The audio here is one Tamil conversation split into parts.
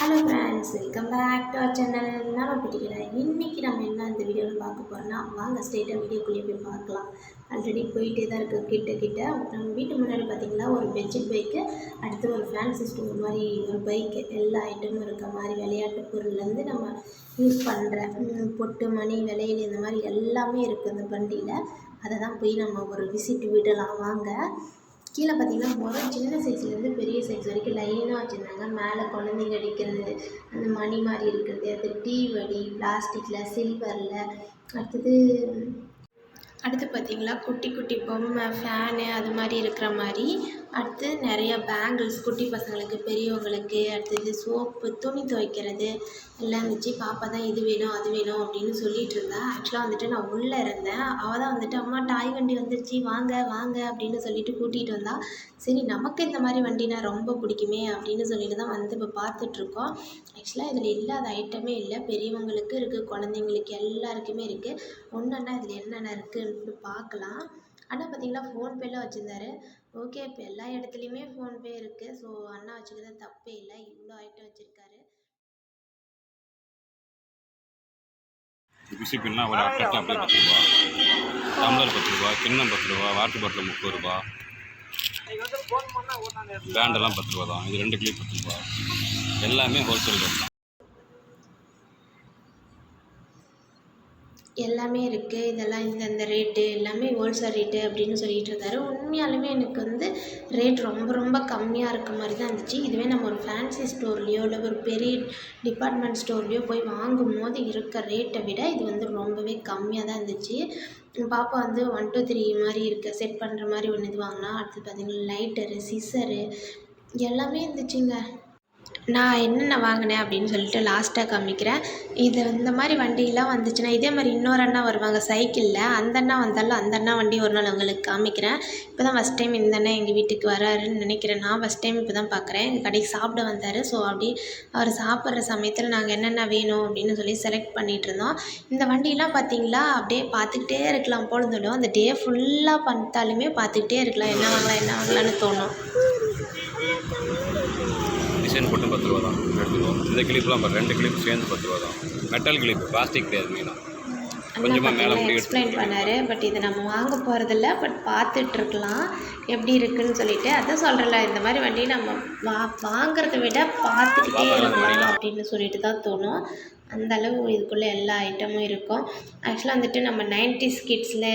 Hello friends welcome back to our channel நம்ம பிடிக்கிறேன் இன்றைக்கி நம்ம என்ன இந்த வீடியோவில் பார்க்க போகிறோம்னா வாங்க ஸ்ட்ரெயிட்டாக வீடியோக்குள்ளேயே போய் பார்க்கலாம். ஆல்ரெடி போயிட்டே தான் இருக்குது கிட்ட கிட்ட. நம்ம வீட்டு முன்னாடி பார்த்தீங்கன்னா ஒரு பெட்ஷீட் பைக்கு அடுத்து ஒரு ஃபேன் சிஸ்டம் ஒரு மாதிரி ஒரு பைக்கு எல்லா ஐட்டமும் இருக்க மாதிரி விளையாட்டு பொருள்லேருந்து நம்ம யூஸ் பண்ணுற பொட்டு மணி விளையல் இந்த மாதிரி எல்லாமே இருக்குது இந்த வண்டியில். அதை தான் போய் நம்ம ஒரு விசிட் விடலாம். வாங்க. கீழே பார்த்தீங்கன்னா முதல் சின்ன சைஸ்லேருந்து பெரிய சைஸ் வரைக்கும் லைனாக வச்சுருந்தாங்க. மேலே குழந்தைங்க அடிக்கிறது அந்த மணி மாதிரி இருக்கிறது அது டீ வடி பிளாஸ்டிக்கில் சில்வரில் அடுத்தது அடுத்து பார்த்தீங்களா குட்டி குட்டி பொம்மை ஃபேனு அது மாதிரி இருக்கிற மாதிரி அடுத்து நிறைய பேங்கிள்ஸ் குட்டி பசங்களுக்கு பெரியவங்களுக்கு அடுத்தது சோப்பு துணி துவைக்கிறது எல்லாம் இருந்துச்சு பாப்பா தான் இது வேணும் அது வேணும் அப்படின்னு சொல்லிட்டு இருந்தா. ஆக்சுவலாக வந்துட்டு நான் உள்ளே இருந்தேன். அவள் தான் வந்துட்டு அம்மா டாய் வண்டி வந்துருச்சு வாங்க வாங்க அப்படின்னு சொல்லிட்டு கூட்டிகிட்டு வந்தா. சரி நமக்கு இந்த மாதிரி வண்டினா ரொம்ப பிடிக்குமே அப்படின்னு சொல்லிட்டு தான் வந்து இப்போ பார்த்துட்ருக்கோம் ஆக்சுவலாக இதில் இல்லாத ஐட்டமே இல்லை. பெரியவங்களுக்கு இருக்குது குழந்தைங்களுக்கு எல்லாருக்குமே இருக்குது ஒன்றுன்னா இதில் என்னென்ன இருக்குன்னு பார்க்கலாம். ஆனால் பார்த்தீங்கன்னா ஃபோன்பேலாம் வச்சுருந்தாரு. ஓகே இப்போ எல்லா இடத்துலையுமே ஃபோன்பே இருக்குது ஸோ அண்ணா வச்சுக்கிறது தப்பே இல்லை. இவ்வளோ ஐட்டம் வச்சுருக்காரு. பிசிபின்னா ஒரு அட்டை அப்படியே பத்து ரூபா. டம்ளர் பத்து ரூபா கிண்ணம் பத்து ரூபா வாட்டர் பாட்டில் முப்பது ரூபா. பேண்டெல்லாம் பத்து ரூபா தான். இது ரெண்டு கிளிப் பத்து ரூபா. எல்லாமே ஹோல்சேல் ரேட் எல்லாமே இருக்குது இதெல்லாம் இந்தந்த ரேட்டு எல்லாமே ஹோல்சேல் ரேட்டு அப்படின்னு சொல்லிட்டு இருந்தார். உண்மையாலுமே எனக்கு வந்து ரேட் ரொம்ப ரொம்ப கம்மியாக இருக்க மாதிரி தான் இருந்துச்சு. இதுவே நம்ம ஒரு ஃபேன்சி ஸ்டோர்லேயோ இல்லை ஒரு பெரிய டிபார்ட்மெண்ட் ஸ்டோர்லேயோ போய் வாங்கும் போது இருக்க ரேட்டை விட இது வந்து ரொம்பவே கம்மியாக தான் இருந்துச்சு. என் பாப்பா வந்து ஒன் டூ த்ரீ மாதிரி இருக்க செட் பண்ணுற மாதிரி ஒன்று இது வாங்கினா அடுத்து பார்த்திங்கன்னா லைட்டரு சிசரு எல்லாமே இருந்துச்சுங்க. நான் என்னென்ன வாங்கினேன் அப்படின்னு சொல்லிட்டு லாஸ்ட்டாக காமிக்கிறேன். இது இந்த மாதிரி வண்டியெலாம் வந்துச்சுன்னா இதே மாதிரி இன்னொரு அண்ணா வருவாங்க சைக்கிளில். அந்த அண்ணா வந்தாலும் அந்த அண்ணா வண்டி ஒரு நாள் உங்களுக்கு காமிக்கிறேன். இப்போ தான் ஃபஸ்ட் டைம் இந்த அண்ணன் எங்கள் வீட்டுக்கு வராருன்னு நினைக்கிறேன். நான் ஃபஸ்ட் டைம் இப்போ தான் பார்க்குறேன் எங்கள் கடைக்கு சாப்பிட வந்தார். ஸோ அப்படி அவர் சாப்பிட்ற சமயத்தில் நாங்கள் என்னென்ன வேணும் அப்படின்னு சொல்லி செலக்ட் பண்ணிகிட்டு இருந்தோம். இந்த வண்டியெலாம் பார்த்தீங்களா அப்படியே பார்த்துக்கிட்டே இருக்கலாம் போல அந்த டே ஃபுல்லாக பார்த்தாலுமே பார்த்துக்கிட்டே இருக்கலாம். என்ன வாங்கலாம் என்ன வாங்கலாம்னு தோணும். டிசைன் போட்டு பத்து ரூபா தான். எடுத்துக்கோ இந்த கிளிப்லாம் பாரு ரெண்டு கிளிப் சேர்ந்து பத்து ரூபா தான். மெட்டல் கிளிப் பிளாஸ்டிக் கிடையாது மெயினாக கொஞ்சமாக மேலே முடி எக்ஸ்பிளைன் பண்ணார் பட் இது நம்ம வாங்க போகிறதில்ல பட் பார்த்துட்ருக்கலாம் எப்படி இருக்குன்னு சொல்லிட்டு அதான் சொல்கிறல இந்த மாதிரி வண்டி நம்ம வா வாங்குறத விட பார்த்துக்கிட்டே இருக்கலாம் அப்படின்னு சொல்லிட்டு தான் தோணும். அந்த அளவு இதுக்குள்ளே எல்லா ஐட்டமும் இருக்கும். ஆக்சுவலாக வந்துட்டு நம்ம நைன்டிஸ் கிட்ஸில்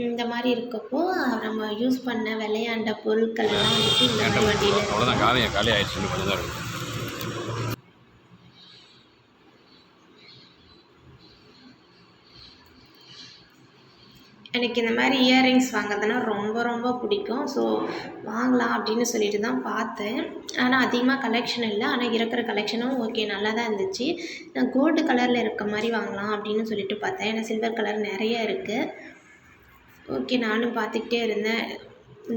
இந்த மாதிரி இருக்கப்போ நம்ம யூஸ் பண்ண விளையாண்ட பொருட்கள் எல்லாம் வந்துட்டு இந்த மாதிரி வண்டியில் எனக்கு இந்த மாதிரி இயரிங்ஸ் வாங்குறதுனா ரொம்ப ரொம்ப பிடிக்கும். ஸோ வாங்கலாம் அப்படின்னு சொல்லிட்டு தான் பார்த்தேன். ஆனால் அதிகமாக கலெக்ஷன் இல்லை. ஆனால் இருக்கிற கலெக்ஷனும் ஓகே நல்லா தான் இருந்துச்சு. நான் கோல்டு கலரில் இருக்க மாதிரி வாங்கலாம் அப்படின்னு சொல்லிட்டு பார்த்தேன். ஏன்னா சில்வர் கலர் நிறைய இருக்குது ஓகே நானும் பார்த்துக்கிட்டே இருந்தேன்.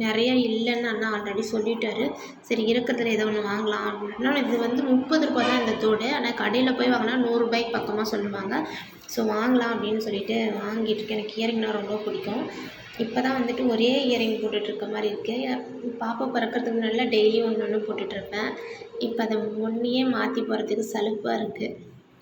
நிறைய இல்லைன்னு அண்ணா ஆல்ரெடி சொல்லிட்டாரு. சரி இருக்கிறதுல ஏதோ ஒன்று வாங்கலாம் அப்படின்னா. இது வந்து முப்பது ரூபாய் தான் இந்த தோடு. ஆனால் கடையில் போய் வாங்கினா நூறுரூபாய்க்கு பக்கமாக சொல்லுவாங்க. ஸோ வாங்கலாம் அப்படின்னு சொல்லிட்டு வாங்கிட்டு இருக்கேன். எனக்கு இயரிங்னால் ரொம்ப பிடிக்கும். இப்போ தான் வந்துட்டு ஒரே இயரிங் போட்டுட்ருக்க மாதிரி இருக்குது பாப்பா பிறக்கிறதுக்கு முன்னாடிலாம் டெய்லியும் ஒன்று ஒன்று போட்டுட்ருப்பேன் இப்போ அதை ஒன்றையே மாற்றி போகிறதுக்கு சலுப்பாக இருக்குது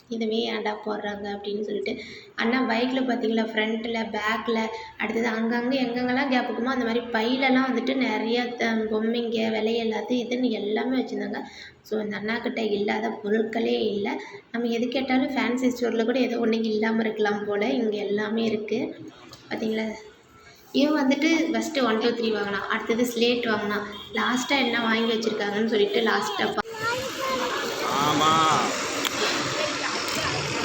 இதுவே ஏன்டா போடுறாங்க அப்படின்னு சொல்லிட்டு. அண்ணா பைக்கில் பார்த்தீங்களா ஃப்ரண்ட்டில் பேக்கில் அடுத்தது அங்கங்கே எங்கெங்கெல்லாம் கேப் இருக்குமோ அந்த மாதிரி பையிலலாம் வந்துட்டு நிறைய த- பொம்மைங்க விலையல் அது இதுன்னு எல்லாமே வச்சுருந்தாங்க. ஸோ அந்த அண்ணாக்கிட்ட இல்லாத பொருட்களே இல்லை. நம்ம எது கேட்டாலும் ஃபேன்சி ஸ்டோரில் கூட ஏதோ ஒன்று இல்லாமல் இருக்கலாம் போல். இங்கே எல்லாமே இருக்குது பார்த்தீங்களா இவன் வந்துட்டு ஃபஸ்ட்டு ஒன் டூ த்ரீ வாங்கினான். அடுத்தது ஸ்லேட் வாங்கினான். லாஸ்ட்டாக என்ன வாங்கி வச்சுருக்காங்கன்னு சொல்லிட்டு லாஸ்ட்டாக ஆமாம்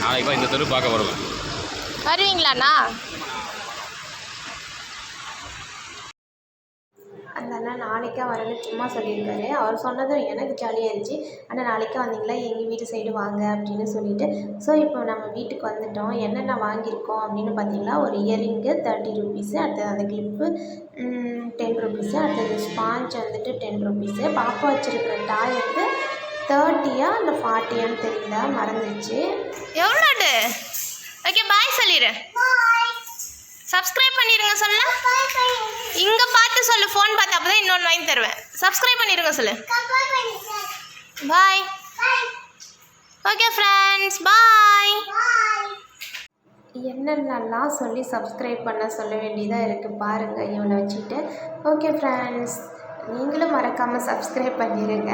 நாளைக்கு தான் இந்த தெரு பார்க்க வருவேன். வருவீங்களாண்ணா? அந்த அண்ணா நாளைக்கா வரேன்னு சும்மா சொல்லியிருக்காரு. அவர் சொன்னதும் எனக்கு ஜாலியாக இருந்துச்சு. ஆனால் நாளைக்கா வந்தீங்களா? எங்கள் வீட்டு சைடு வாங்க அப்படின்னு சொல்லிட்டு. ஸோ இப்போ நம்ம வீட்டுக்கு வந்துட்டோம். என்னென்ன வாங்கியிருக்கோம் அப்படின்னு பார்த்தீங்களா? ஒரு இயரிங்கு தேர்ட்டி ருபீஸு அடுத்தது அந்த கிளிப்பு டென் ருபீஸு அடுத்தது ஸ்பாஞ்ச் வந்துட்டு டென் ருபீஸு பாப்பா வச்சுருக்கிற டாய் வந்து தேர்ட்டியா இல்லை ஃபார்ட்டியான்னு தெரியல மறந்துச்சு. எவ்வளோடு ஓகே பாய் சொல்லிடு சப்ஸ்கிரைப் பண்ணிடுங்க சொன்னா இங்கே பார்த்து சொல்லு ஃபோன் பார்த்து அப்போ தான் இன்னொன்று வாங்கி தருவேன். சப்ஸ்கிரைப் பண்ணிடுங்க சொல்லு. பாய் ஓகே ஃப்ரெண்ட்ஸ் பாய் என்னென்னலாம் சொல்லி சப்ஸ்கிரைப் பண்ண சொல்ல வேண்டியதாக இருக்குது பாருங்கள் இவனை வச்சுட்டு ஓகே ஃப்ரெண்ட்ஸ் நீங்களும் மறக்காமல் சப்ஸ்கிரைப் பண்ணிடுங்க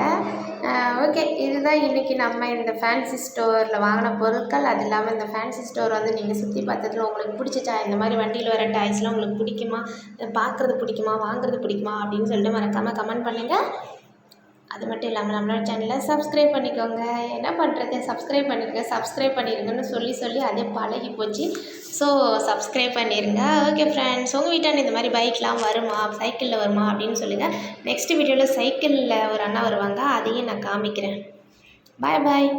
ஓகே இதுதான் இன்றைக்கி நம்ம இந்த ஃபேன்சி ஸ்டோரில் வாங்கின பொருட்கள். அது இல்லாமல் இந்த ஃபேன்சி ஸ்டோர் வந்து நீங்கள் சுற்றி பார்த்ததுல உங்களுக்கு பிடிச்சிச்சா இந்த மாதிரி வண்டியில் வர டாய்ஸ்லாம் உங்களுக்கு பிடிக்குமா? பார்க்குறது பிடிக்குமா? வாங்குறது பிடிக்குமா? அப்படின்னு சொல்லிட்டு மறக்காமல் கமெண்ட் பண்ணுங்கள் அது மட்டும் இல்லாமல் நம்மளோட சேனலை சப்ஸ்கிரைப் பண்ணிக்கோங்க. என்ன பண்ணுறது சப்ஸ்கிரைப் பண்ணிடுங்க சப்ஸ்கிரைப் பண்ணிடுங்கன்னு சொல்லி சொல்லி அதே பழகி போச்சு. ஸோ சப்ஸ்கிரைப் பண்ணிடுங்க ஓகே ஃப்ரெண்ட்ஸ் உங்கள் வீட்டாண்ட இந்த மாதிரி பைக்லாம் வருமா? சைக்கிளில் வருமா? அப்படின்னு சொல்லுங்கள் நெக்ஸ்ட் வீடியோவில் சைக்கிளில் ஒரு அண்ணா வருவாங்க. அதையும் நான் காமிக்கிறேன். பாய் பாய்